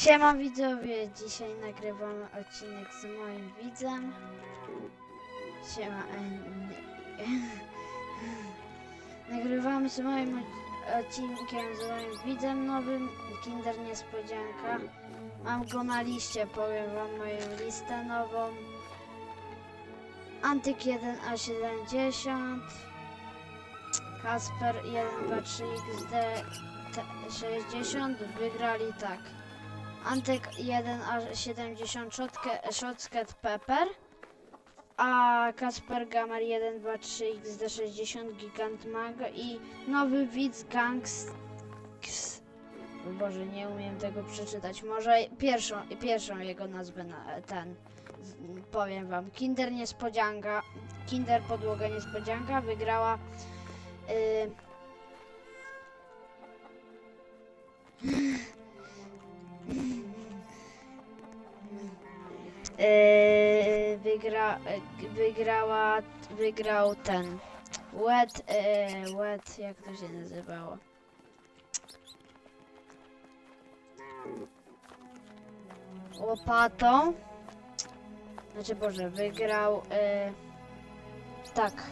Siema widzowie, dzisiaj nagrywamy odcinek z moim widzem. Siema. e. Nagrywamy z moim od- odcinkiem z moim widzem nowym, Kinder Niespodzianka. Mam go na liście, powiem wam moją listę nową. Antyk 1A70, Kasper 123XD te- 60 wygrali tak. Antyk 1A70 Shotke- Shotcat Pepper, a Kasper Gamer 123 XD60 Gigant Mag i nowy widz Gangs. Boże, nie umiem tego przeczytać. Może pierwszą, pierwszą jego nazwę na ten powiem wam. Kinder Niespodzianka, Kinder Podłoga Niespodzianka wygrała Yy, wygra, yy, wygrała, wygrał ten Wet, Wet, jak to się nazywało? Łopatą. Znaczy, Boże, wygrał, yy, tak.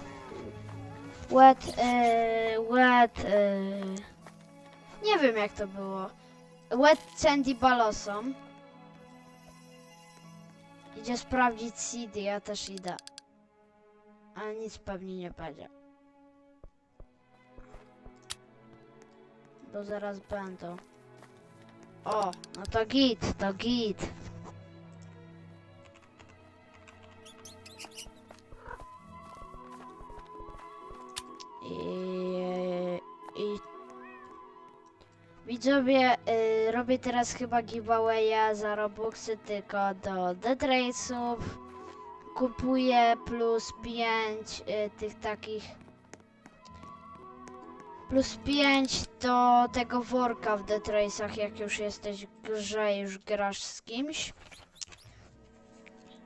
Wet, yy, Wet, yy, nie wiem jak to było. Wet Sandy Balosą. Idzie sprawdzić CD, ja też idę. Ale nic pewnie nie będzie. Bo zaraz będą. O, no to git, to git. Widzowie, y, robię teraz chyba giveawaya za Robuxy tylko do Dead Race'ów. Kupuję plus 5 y, tych takich plus 5 do tego worka w Dead Race'ach, jak już jesteś w grze, już grasz z kimś.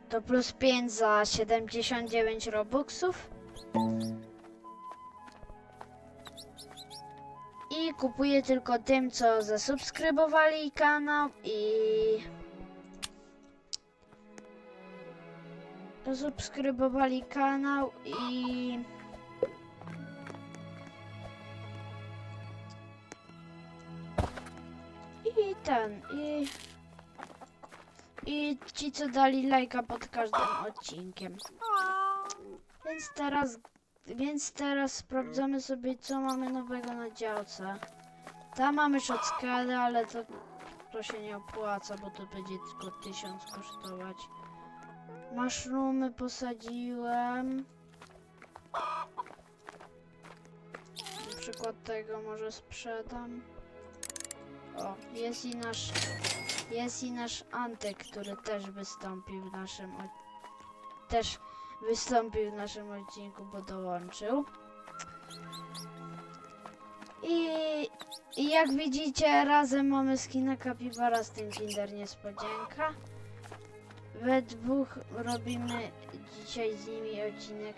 To plus 5 za 79 Robuxów. Kupuję tylko tym, co zasubskrybowali kanał i... Zasubskrybowali kanał i... I ten, i... I ci, co dali lajka pod każdym odcinkiem. Więc teraz więc teraz sprawdzamy sobie, co mamy nowego na działce. Tam mamy shotskady, ale to, to się nie opłaca, bo to będzie tylko 1000 kosztować. Maszrumy posadziłem. Na przykład tego może sprzedam. O, jest i nasz, jest i nasz Antek, który też wystąpił w naszym, też wystąpił w naszym odcinku, bo dołączył. I, I jak widzicie, razem mamy skina Kapibara z tym Kinder Niespodzianka. We dwóch robimy dzisiaj z nimi odcinek.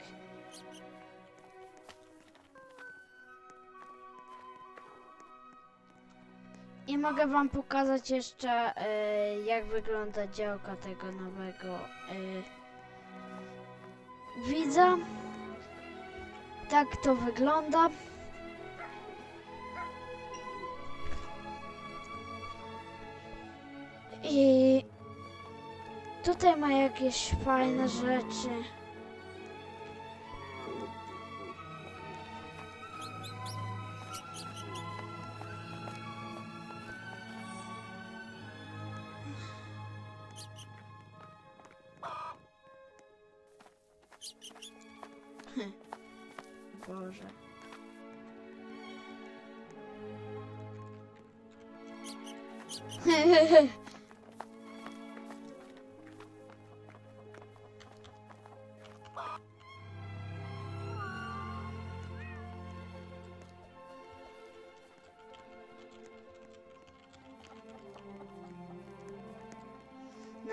I mogę wam pokazać jeszcze, e, jak wygląda działka tego nowego e, widza. Tak to wygląda. I tutaj ma jakieś fajne rzeczy. Boże.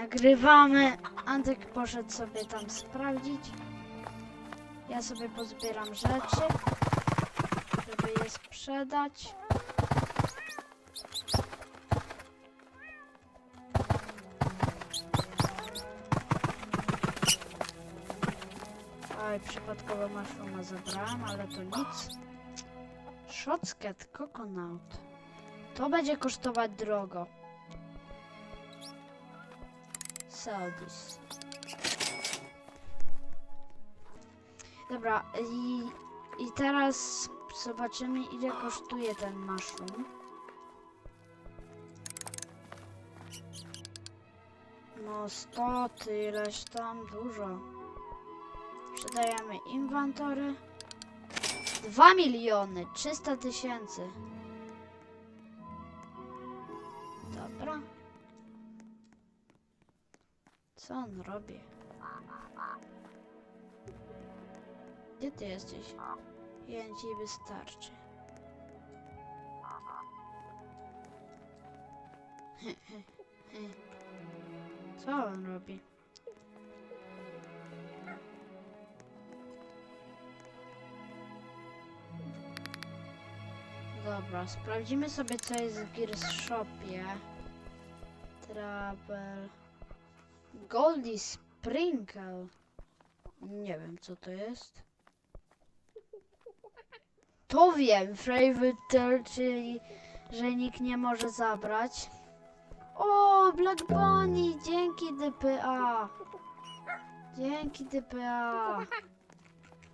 Nagrywamy. Antek poszedł sobie tam sprawdzić. Ja sobie pozbieram rzeczy, żeby je sprzedać. Oj, przypadkowo maszluma zabrałam, ale to nic. Shotcut Coconut. To będzie kosztować drogo. Saudis. Dobra, i, i teraz zobaczymy ile kosztuje ten mushroom. No 100, tyleś tam, dużo. Sprzedajemy inwentory. 2 miliony 300 tysięcy. Dobra. Co on robi? Gdzie ty jesteś? Jeden ci wystarczy. Co on robi? Dobra, sprawdzimy sobie co jest w Gears Shopie. Travel. Goldie Sprinkle. Nie wiem co to jest. To wiem, Favorite, czyli że nikt nie może zabrać. O, Black Bunny, dzięki DPA. Dzięki DPA.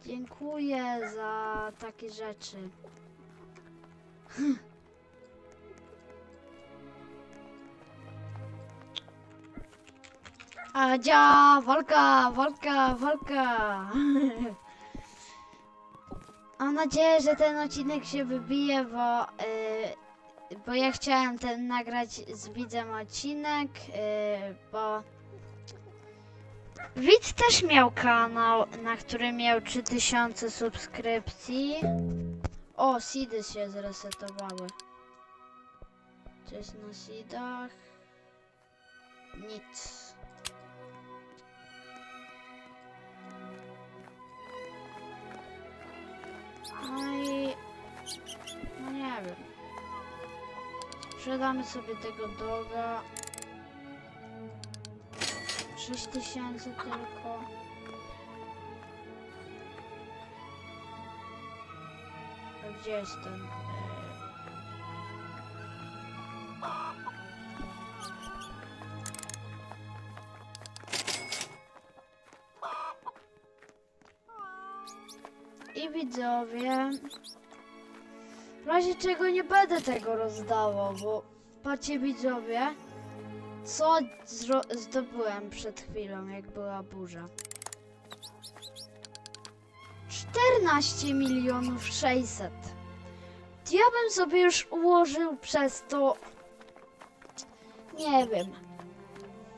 Dziękuję za takie rzeczy. Adzia, walka, walka, walka. Mam nadzieję, że ten odcinek się wybije, bo, y, bo ja chciałem ten nagrać z widzem odcinek, y, bo widz też miał kanał, na którym miał 3000 subskrypcji. O, seedy się zresetowały. Co jest na seedach? Nic. No i... No nie wiem. Sprzedamy sobie tego doga. 6000 tylko. Gdzie jest ten? Widzowie. W razie czego nie będę tego rozdawał, bo patrzcie widzowie, co zdobyłem przed chwilą, jak była burza. 14 milionów 600. Ja bym sobie już ułożył przez to. Nie wiem.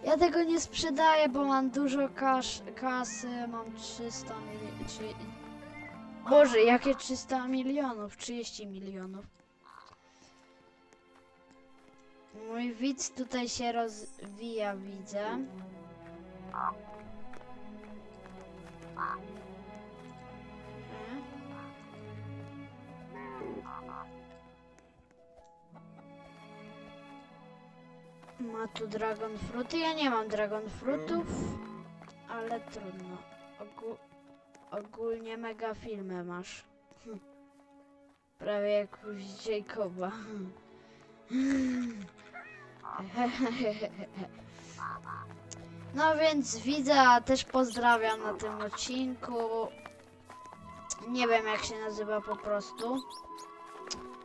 Ja tego nie sprzedaję, bo mam dużo kasz, kasy, mam 300 milionów. Boże, jakie 300 milionów? 30 milionów. Mój widz tutaj się rozwija, widzę. E? Ma tu dragon fruity. Ja nie mam dragon fruitów, ale trudno. Ogólnie mega filmy masz. Prawie jak u Jacoba. No więc widza też pozdrawiam na tym odcinku. Nie wiem jak się nazywa po prostu.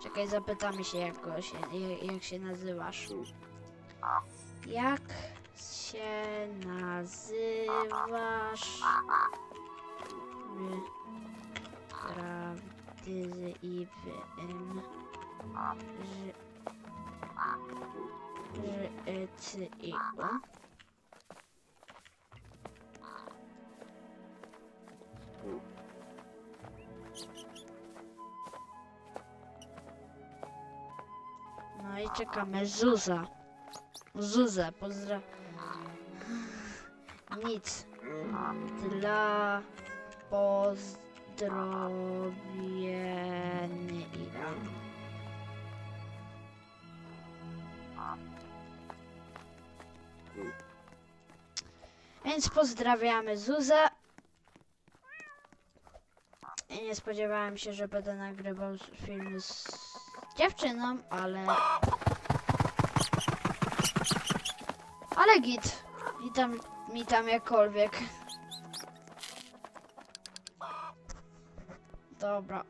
Czekaj, zapytamy się jak, go się, jak się nazywasz. Jak się nazywasz? Prawdy i wym. Ż, y, c, i. No i czekamy. Zuza. Zuzę, pozdra... Nic. Dla pozdrowienia. Więc pozdrawiamy Zuzę. nie spodziewałem się, że będę nagrywał filmy z dziewczyną, ale... Ale git. Witam mi tam jakkolwiek. Dobra.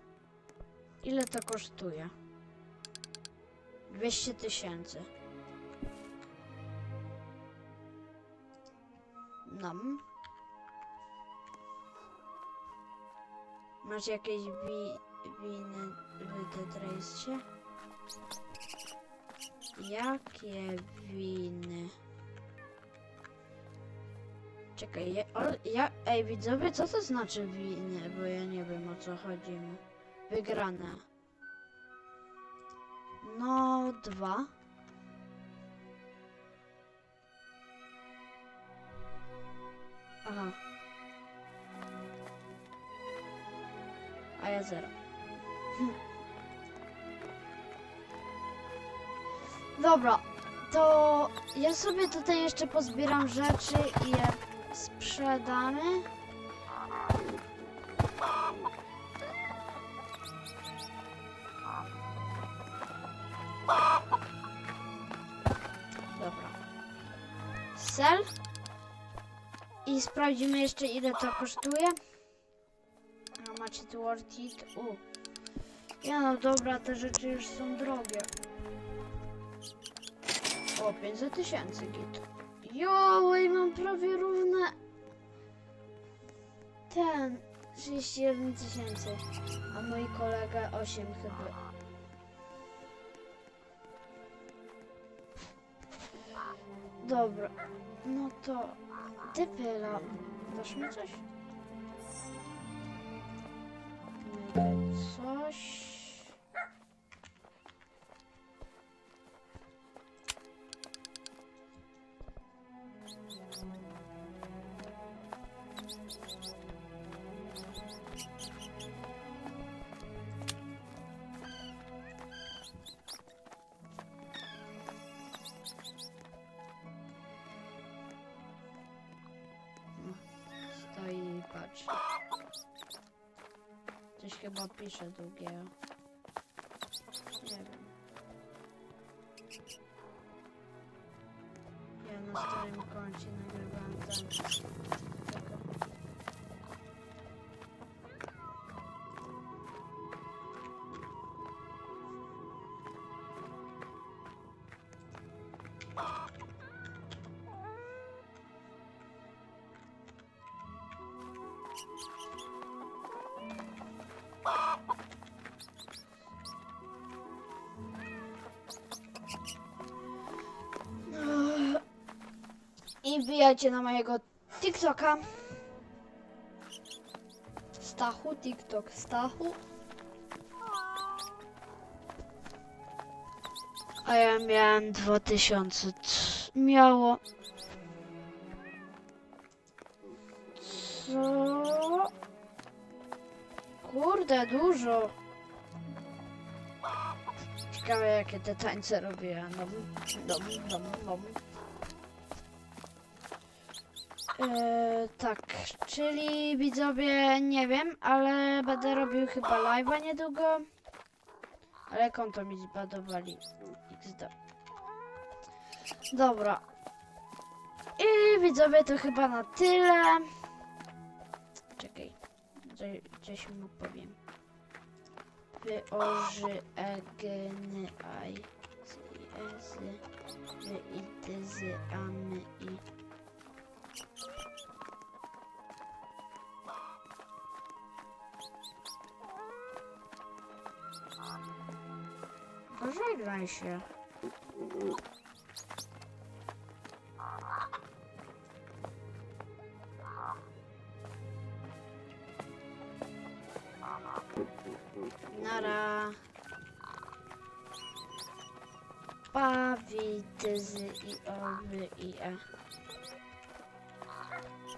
Ile to kosztuje? 200 tysięcy. Nam. Masz jakieś wi winy w Race? Jakie winy? Czekaj, ja, o, ja, ej widzowie, co to znaczy winy? Bo ja nie wiem o co chodzi mu. Wygrane. No, dwa. Aha. A ja zero. Dobra, to ja sobie tutaj jeszcze pozbieram rzeczy i sprzedamy. Dobra. Sell. I sprawdzimy jeszcze ile to kosztuje. A macie tu worth it? U. Ja no dobra, te rzeczy już są drogie. O, 500 tysięcy git. Jo, i mam prawie równe. Ten. 31 tysięcy. A mój kolega 8 chyba. Dobra. No to... Ty pyla. Dasz mi coś? Coś chyba pisze długiego. Nie wiem. Ja na starym koncie nagrywałem tam. I wbijajcie na mojego TikToka. Stachu, TikTok, Stachu. A ja miałem 2000. c- Miało. Co? Kurde, dużo. Ciekawe jakie te tańce robię. No, no, no, no. Eee, tak, czyli widzowie, nie wiem, ale będę robił chyba live'a niedługo. Ale konto mi zbadowali. XD. Dobra. I widzowie, to chyba na tyle. Czekaj, Gdzie- gdzieś mu powiem. Wyoży egny aj. Z, wy i z, amy i. Pożegnaj się. Nara. Pawi, tyzy i owy i e.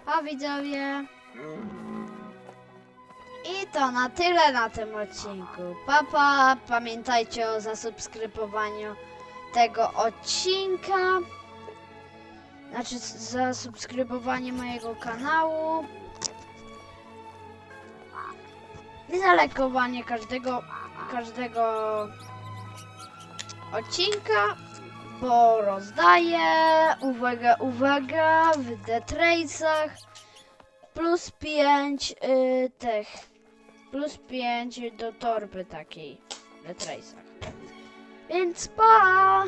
A widzowie. To na tyle na tym odcinku. Papa, pamiętajcie o zasubskrybowaniu tego odcinka. Znaczy zasubskrybowanie mojego kanału. i zalekowanie każdego, każdego odcinka, bo rozdaję, uwaga, uwaga, w Detrace'ach plus 5 y, tych, plus 5 do torby takiej w. Więc pa!